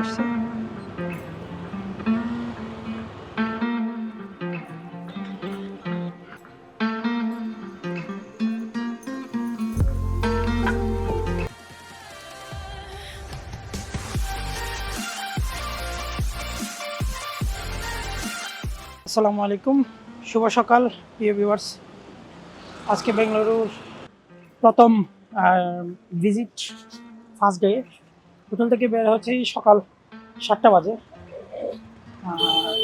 আসছে আসসালামু আলাইকুম শুভ সকাল প্রিয় ভিউয়ার্স। আজকে বেঙ্গালুরুর প্রথম ভিজিট ফার্স্ট ডে হোটেল থেকে বের হচ্ছে সকাল সাতটা বাজে।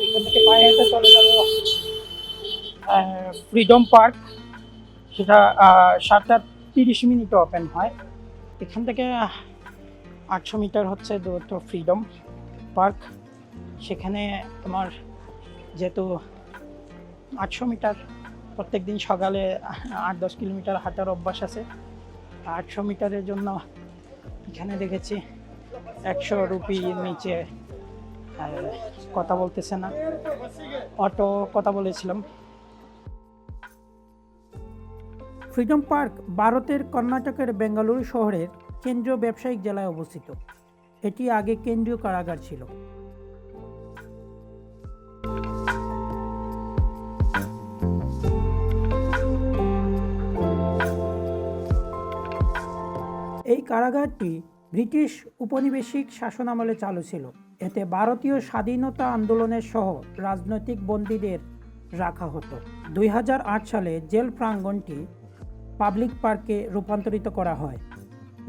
এখান থেকে পায়ে হেঁটে চলে যাব ফ্রিডম পার্ক সেটা সাতটা তিরিশ মিনিটে ওপেন হয়। এখান থেকে আটশো মিটার হচ্ছে দূরত্ব ফ্রিডম পার্ক সেখানে তোমার যেহেতু আটশো মিটার প্রত্যেক দিন সকালে আট দশ কিলোমিটার হাঁটার অভ্যাস আছে। আটশো মিটারের জন্য এখানে দেখেছি একশো রুপির নিচে। কথা বলতেছে না। অটো কথা বলেছিলাম। ফ্রিডম পার্ক ভারতের কর্ণাটকের বেঙ্গালুরু শহরের কেন্দ্রীয় ব্যবসায়িক জেলায় অবস্থিত। এটি আগে কেন্দ্রীয় কারাগার ছিল। এই কারাগারটি ব্রিটিশ উপনিবেশিক শাসনামলে চালু ছিল। এতে ভারতীয় স্বাধীনতা আন্দোলনের সহ রাজনৈতিক বন্দীদের রাখা হতো। দুই হাজার আট সালে জেল প্রাঙ্গনটি পাবলিক পার্কে রূপান্তরিত করা হয়,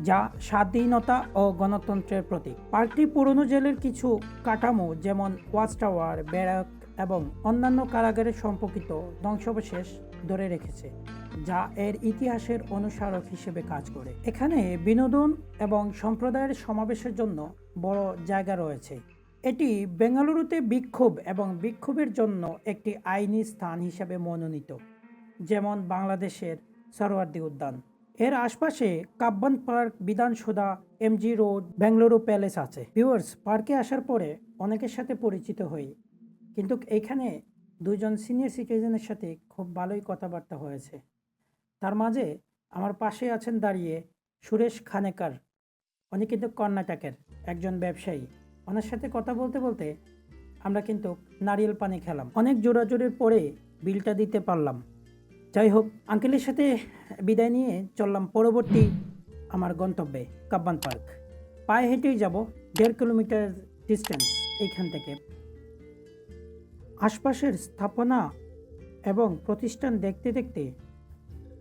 যা স্বাধীনতা ও গণতন্ত্রের প্রতীক। পার্কটি পুরনো জেলের কিছু কাঠামো, যেমন ওয়াচ টাওয়ার, ব্যারাক এবং অন্যান্য কারাগারের সম্পর্কিত ধ্বংসাবশেষ ধরে রেখেছে, যা এর ইতিহাসের অনুস্মারক হিসেবে কাজ করে। এখানে বিনোদন এবং সম্প্রদায়ের সমাবেশের জন্য বড় জায়গা রয়েছে। এটি বেঙ্গালুরুতে বিক্ষোভ এবং বিক্ষোভের জন্য একটি আইনি স্থান হিসেবে মনোনীত, যেমন বাংলাদেশের সরোয়ার্দী উদ্যান। এর আশপাশে Cubbon park, Vidhana Soudha, MG road, Bengaluru palace আছে। ভিউয়ার্স, পার্কে আসার পরে অনেকের সাথে পরিচিত হই। কিন্তু এখানে দুজন সিনিয়র সিটিজেনের সাথে খুব ভালোই কথাবার্তা হয়েছে। তার মাঝে আমার পাশে আছেন দাঁড়িয়ে সুরেশ খানেকার। উনি কিন্তু কর্ণাটকের একজন ব্যবসায়ী। ওনার সাথে কথা বলতে বলতে আমরা কিন্তু নারিয়েল পানি খেলাম। অনেক জোরাজোরের পরে বিলটা দিতে পারলাম। যাই হোক, আঙ্কেলের সাথে বিদায় নিয়ে চললাম পরবর্তী আমার গন্তব্যে কাব্বান পার্ক। পায়ে হেঁটেই যাব দেড় কিলোমিটার ডিস্টেন্স এইখান থেকে। আশপাশের স্থাপনা এবং প্রতিষ্ঠান দেখতে দেখতে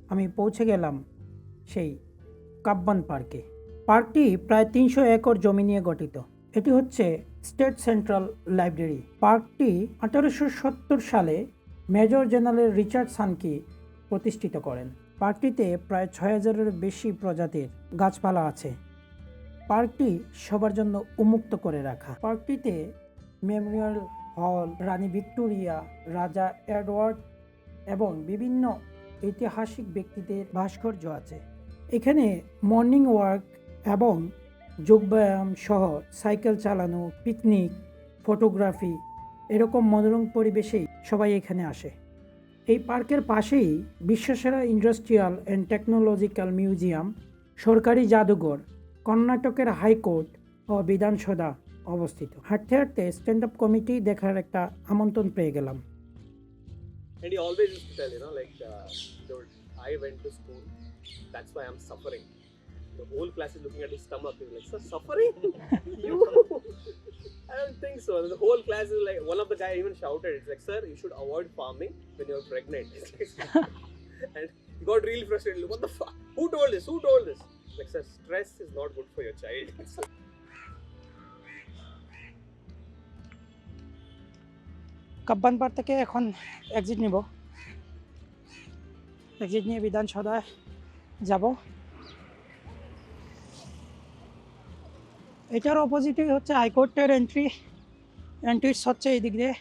আমি পৌঁছে গেলাম সেই কাব্বান পার্কে। পার্কটি প্রায় তিনশো একর জমি নিয়ে গঠিত। এটি হচ্ছে স্টেট সেন্ট্রাল লাইব্রেরি। পার্কটি আঠারোশো সত্তর সালে মেজর জেনারেল রিচার্ড সানকি প্রতিষ্ঠিত করেন। পার্কটিতে প্রায় ছয় হাজারের বেশি প্রজাতির গাছপালা আছে। পার্কটি সবার জন্য উন্মুক্ত করে রাখা। পার্কটিতে মেমোরিয়াল হল রানী ভিক্টোরিয়া, রাজা এডওয়ার্ড এবং বিভিন্ন ঐতিহাসিক ব্যক্তিদের ভাস্কর্য আছে। এখানে মর্নিং ওয়াক এবং যোগব্যায়াম সহ সাইকেল চালানো, পিকনিক, ফটোগ্রাফি এরকম মনোরম পরিবেশেই সবাই এখানে আসে। এই পার্কের পাশেই বিশ্বসেরা ইন্ডাস্ট্রিয়াল অ্যান্ড টেকনোলজিক্যাল মিউজিয়াম, সরকারি জাদুঘর, কর্ণাটকের হাইকোর্ট ও বিধানসভা অবস্থিত হাঁটতে হাঁটতে স্ট্যান্ড আপ কমিটি দেখার একটা আমন্ত্রণ পেয়ে গেলাম And he always used to tell, you know, like, uh, dude, I went to school, that's why I'm suffering. The whole class is looking at his stomach, he's like, sir, suffering? you? I don't think so. The whole class is like, one of the guy even shouted, it's like, sir, you should avoid farming when you're pregnant. and he got really frustrated, like, what the fuck? Who told this? Who told this? Like, sir, stress is not good for your child. Cubbon park থেকে এখন exit নিব। Exit নিয়ে বিধানসভায় যাব। এটার অপোজিটে হচ্ছে হাইকোর্টের এন্ট্রি এন্ট্রিস হচ্ছে এই দিক দিয়ে।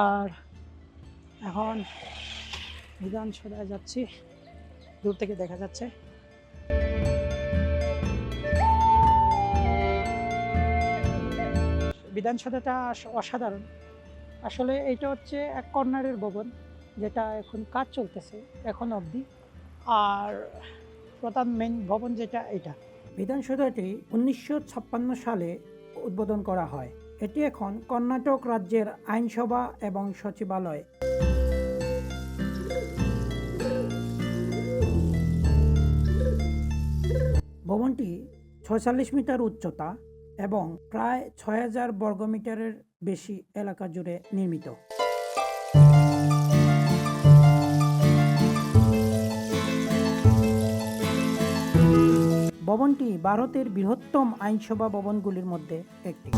আর এখন বিধানসভায় যাচ্ছি, দূর থেকে দেখা যাচ্ছে। বিধানসভাটা অসাধারণ। আসলে এটা হচ্ছে এক কর্নারের ভবন, যেটা এখন কাজ চলতেছে এখন অবধি। আর প্রধান মেন ভবন যেটা, এটা। বিধানসভাটি উনিশশো ছাপ্পান্ন সালে উদ্বোধন করা হয়। এটি এখন কর্ণাটক রাজ্যের আইনসভা এবং সচিবালয়। ভবনটি ছয়চল্লিশ মিটার উচ্চতা এবং প্রায় ছয় হাজার বর্গমিটারের বেশি এলাকা জুড়ে নির্মিত। ভবনটি ভারতের বৃহত্তম আইনসভা ভবনগুলির মধ্যে একটি।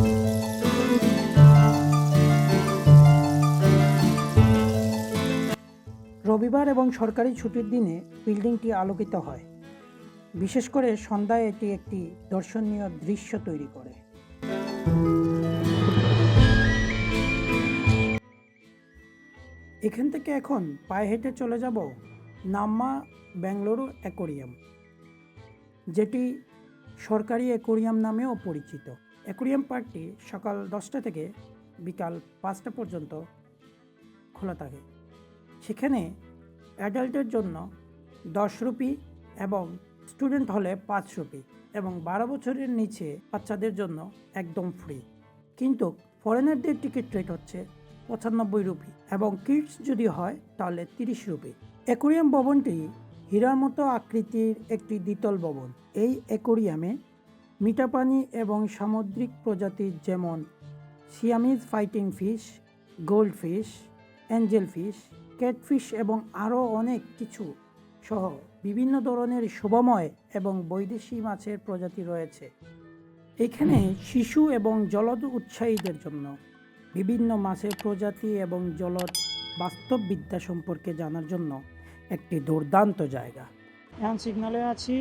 রবিবার এবং সরকারি ছুটির দিনে বিল্ডিংটি আলোকিত হয়। বিশেষ করে সন্ধ্যায় এটি একটি দর্শনীয় দৃশ্য তৈরি করে। এখান থেকে এখন পায়ে হেঁটে চলে যাব নাম্মা বেঙ্গালুরু অ্যাকোরিয়াম, যেটি সরকারি অ্যাকোরিয়াম নামেও পরিচিত। অ্যাকোরিয়াম পার্কটি সকাল দশটা থেকে বিকাল পাঁচটা পর্যন্ত খোলা থাকে। সেখানে অ্যাডাল্টের জন্য দশ রুপি এবং স্টুডেন্ট হলে পাঁচ রুপি এবং বারো বছরের নিচে বাচ্চাদের জন্য একদম ফ্রি কিন্তু ফরেনারদের টিকিট রেট হচ্ছে পঁচানব্বই রুপি এবং কিডস যদি হয় তাহলে তিরিশ রুপি। অ্যাকোরিয়াম ভবনটি হীরার মতো আকৃতির একটি দ্বিতল ভবন। এই অ্যাকোরিয়ামে মিঠা পানি এবং সামুদ্রিক প্রজাতির যেমন Siamese fighting fish gold fish angel fish catfish এবং আরও অনেক কিছু সহ বিভিন্ন ধরনের শোভাময় এবং বৈদেশি মাছের প্রজাতি রয়েছে। এখানে শিশু এবং জলদ উৎসাহীদের জন্য বিভিন্ন মাছের প্রজাতি এবং জলদ বাস্তববিদ্যা সম্পর্কে জানার জন্য একটি দুর্দান্ত জায়গা। এখন সিগনালে আছি।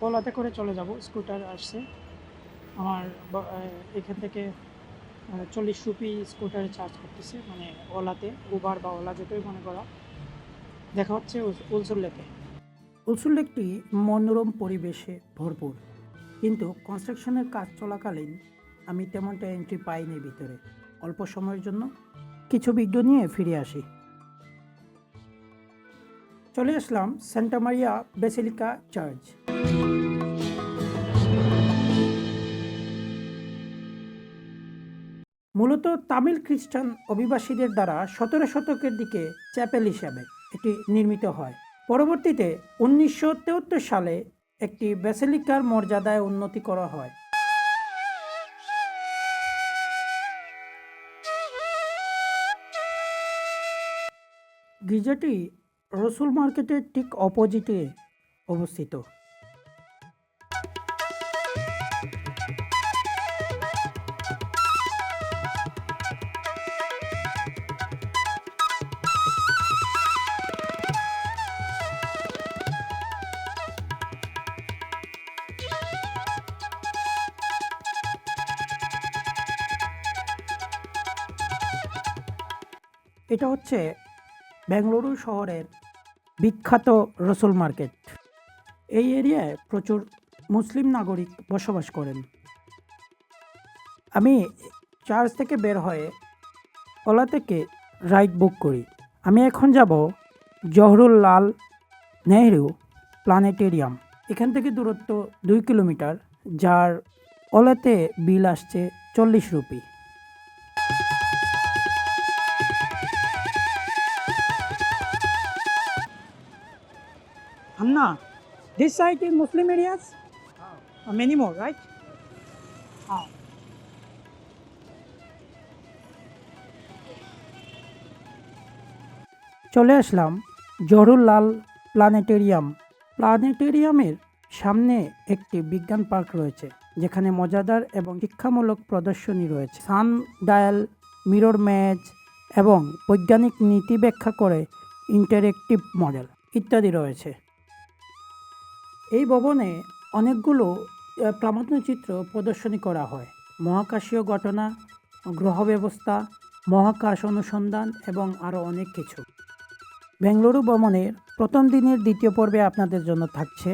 ওলাতে করে চলে যাব। স্কুটার আসছে। আমার এখান থেকে চল্লিশ রুপি স্কুটারে চার্জ করতেছে। মানে ওলাতে উবার বা ওলা যেটাই মনে করা। দেখা হচ্ছে উল- উলসুর লেকে। উলসুর লেকটি মনোরম পরিবেশে ভরপুর। কিন্তু কনস্ট্রাকশনের কাজ চলাকালীন আমি তেমনটা এন্ট্রি পাইনি ভিতরে। অল্প সময়ের জন্য কিছু ভিডিও নিয়ে ফিরে আসি। চলে আসলাম সেন্টা মারিয়া বেসিলিকা চার্চ মূলত তামিল খ্রিস্টান অভিবাসীদের দ্বারা সতেরো শতকের দিকে চ্যাপেল হিসাবে এটি নির্মিত হয়। পরবর্তীতে উনিশশো সালে একটি বেসিলিকার মর্যাদায় উন্নতি করা হয়। গির্জাটি রসুল মার্কেটের ঠিক অপোজিটে অবস্থিত। এটা হচ্ছে বেঙ্গালুরু শহরের বিখ্যাত রসুল মার্কেট। এই এরিয়ায় প্রচুর মুসলিম নাগরিক বসবাস করেন। আমি চার্চ থেকে বের হয়ে ওলা থেকে রাইড বুক করি। আমি এখন যাব জহরুল লাল নেহরু প্ল্যানেটেরিয়াম এখান থেকে দূরত্ব দুই কিলোমিটার, যার ওলাতে বিল আসছে চল্লিশ rupee. Hamna, this site is Muslim areas? Uh, many more, right? Ah. চলে আসলাম জহরুলাল প্ল্যানেটেরিয়াম প্ল্যানেটেরিয়ামের সামনে একটি বিজ্ঞান পার্ক রয়েছে যেখানে মজাদার এবং শিক্ষামূলক প্রদর্শনী রয়েছে সান ডায়াল মিরর ম্যাচ এবং বৈজ্ঞানিক নীতি ব্যাখ্যা করে ইন্টারেক্টিভ মডেল ইত্যাদি রয়েছে এই ভবনে অনেকগুলো প্রামাণ্যচিত্র প্রদর্শনী করা হয়। মহাকাশীয় ঘটনা গ্রহ ব্যবস্থা মহাকাশ অনুসন্ধান এবং আরও অনেক কিছু। বেঙ্গালুরু ভ্রমণের প্রথম দিনের দ্বিতীয় পর্বে আপনাদের জন্য থাকছে